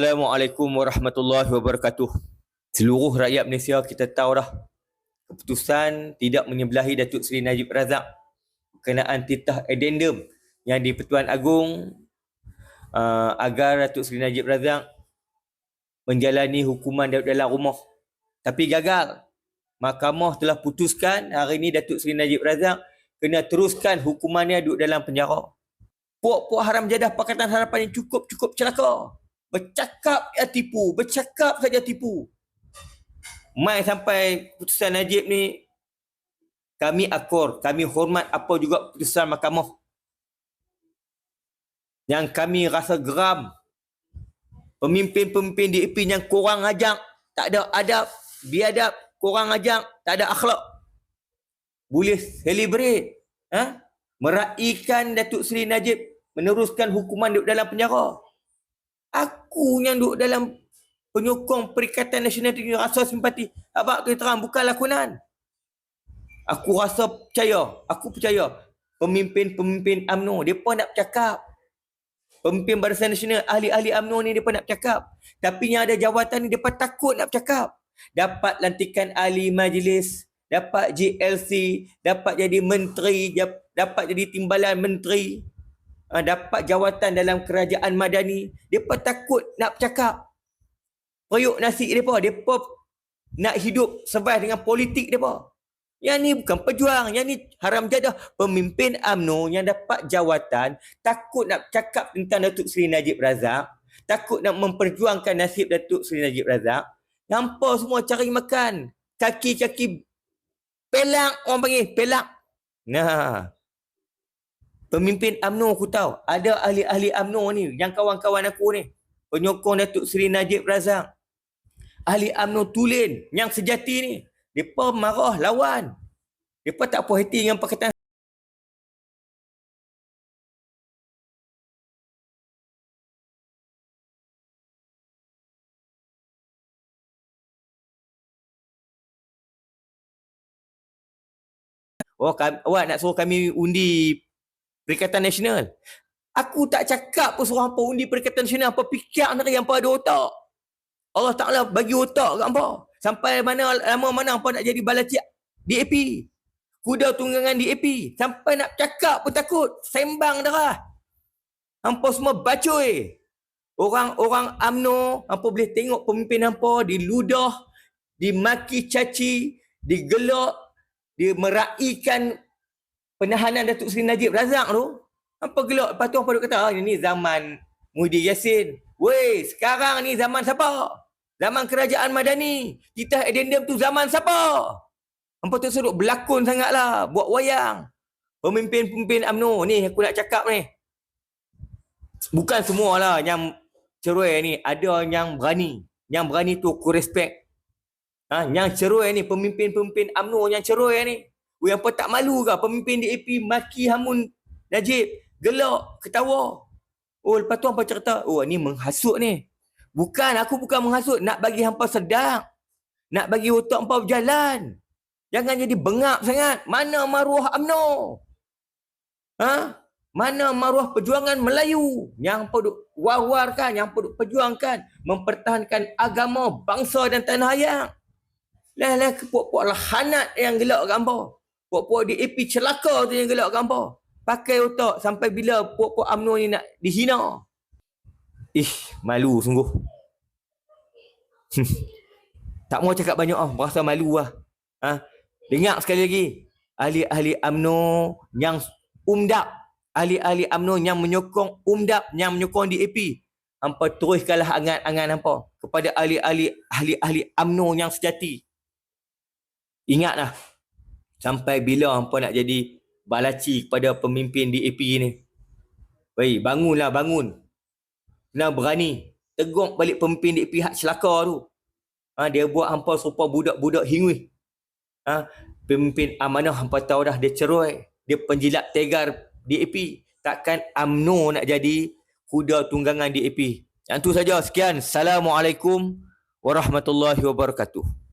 Assalamualaikum warahmatullahi wabarakatuh. Seluruh rakyat Malaysia kita tahu dah keputusan tidak menyebelahi Datuk Seri Najib Razak berkenaan titah addendum yang di Pertuan Agong uh, agar Datuk Seri Najib Razak menjalani hukuman dalam rumah. Tapi gagal. Mahkamah telah putuskan hari ini Datuk Seri Najib Razak kena teruskan hukumannya duduk dalam penjara. Puak-puak haram jadah Pakatan Harapan yang cukup-cukup celaka. Bercakap ya tipu, bercakap saja tipu. Mai sampai putusan Najib ni kami akor, kami hormat apa juga putusan mahkamah. Yang kami rasa geram pemimpin-pemimpin DAP yang kurang ajak, tak ada adab, biadab, kurang ajak, tak ada akhlak. Boleh celebrate, ha? meraihkan Datuk Seri Najib meneruskan hukuman duduk dalam penjara. Aku yang duduk dalam penyokong Perikatan Nasional Tinggi rasa simpati. Abang tu terang bukan lakonan. Aku rasa percaya, aku percaya pemimpin-pemimpin UMNO depa nak bercakap. Pemimpin Barisan Nasional, ahli-ahli UMNO ni depa nak bercakap. Tapi yang ada jawatan ni depa takut nak bercakap. Dapat lantikan ahli majlis, dapat GLC, dapat jadi menteri, dapat jadi timbalan menteri. Ah, dapat jawatan dalam kerajaan madani, depa takut nak bercakap. Periuk nasi depa, depa nak hidup survive dengan politik depa. Yang ni bukan pejuang, yang ni haram jadah pemimpin AMNO yang dapat jawatan takut nak cakap tentang Datuk Seri Najib Razak, takut nak memperjuangkan nasib Datuk Seri Najib Razak. Nampak semua cari makan, kaki-kaki pelak orang panggil, pelak. Nah, Pemimpin AMNO aku tahu. Ada ahli-ahli AMNO ni. Yang kawan-kawan aku ni. Penyokong Datuk Seri Najib Razak. Ahli AMNO tulen. Yang sejati ni. Mereka marah lawan. Mereka tak puas hati dengan Pakatan Oh, awak nak suruh kami undi Perikatan Nasional. Aku tak cakap pun suruh hampa undi Perikatan Nasional. Apa fikir ni yang ada otak. Allah Ta'ala bagi otak kat hampa. Sampai mana lama mana hampa nak jadi balacik DAP. Kuda tunggangan DAP. Sampai nak cakap pun takut. Sembang darah. Hampa semua bacoi. Orang-orang AMNO, hampa boleh tengok pemimpin hampa diludah, dimaki caci, digelak, dimeraihkan penahanan Datuk Seri Najib Razak tu, apa gelak? Lepas tu apa dia kata? Oh, ini zaman Muhyiddin Yassin. Weh, sekarang ni zaman siapa? Zaman kerajaan Madani. Kita addendum tu zaman siapa? Apa tu suruh berlakon sangatlah. Buat wayang. Pemimpin-pemimpin UMNO ni aku nak cakap ni. Bukan semualah yang cerai ni. Ada yang berani. Yang berani tu aku respect. Ha, yang cerai ni, pemimpin-pemimpin UMNO yang cerai ni. Yang apa tak malu ke pemimpin DAP maki Hamun Najib, gelak, ketawa. Oh, lepas tu hampa cerita, oh ni menghasut ni. Bukan, aku bukan menghasut, nak bagi hampa sedap. Nak bagi otak hampa berjalan. Jangan jadi bengap sangat. Mana maruah UMNO? Ha? Mana maruah perjuangan Melayu yang perlu war-warkan, yang perlu perjuangkan, mempertahankan agama, bangsa dan tanah ayam. Lah-lah kepuk-puk lah hanat yang gelak gambar. Puak-puak DAP celaka tu yang gelak gambar. Pakai otak sampai bila puak-puak UMNO ni nak dihina. Ih, malu sungguh. tak mau cakap banyak ah, berasa malu lah. Ha? Dengar sekali lagi. Ahli-ahli UMNO yang umdap. Ahli-ahli UMNO yang menyokong umdap, yang menyokong DAP. Hampa teruskanlah angan-angan hampa kepada ahli-ahli ahli-ahli UMNO yang sejati. Ingatlah, Sampai bila hampa nak jadi balaci kepada pemimpin DAP ni? Baik, bangunlah, bangun. Kena berani. Tegur balik pemimpin DAP hak celaka tu. Ha, dia buat hampa serupa budak-budak hingwi. Ha, pemimpin amanah hampa tahu dah dia cerai. Dia penjilat tegar DAP. Takkan UMNO nak jadi kuda tunggangan DAP. Yang tu saja. Sekian. Assalamualaikum warahmatullahi wabarakatuh.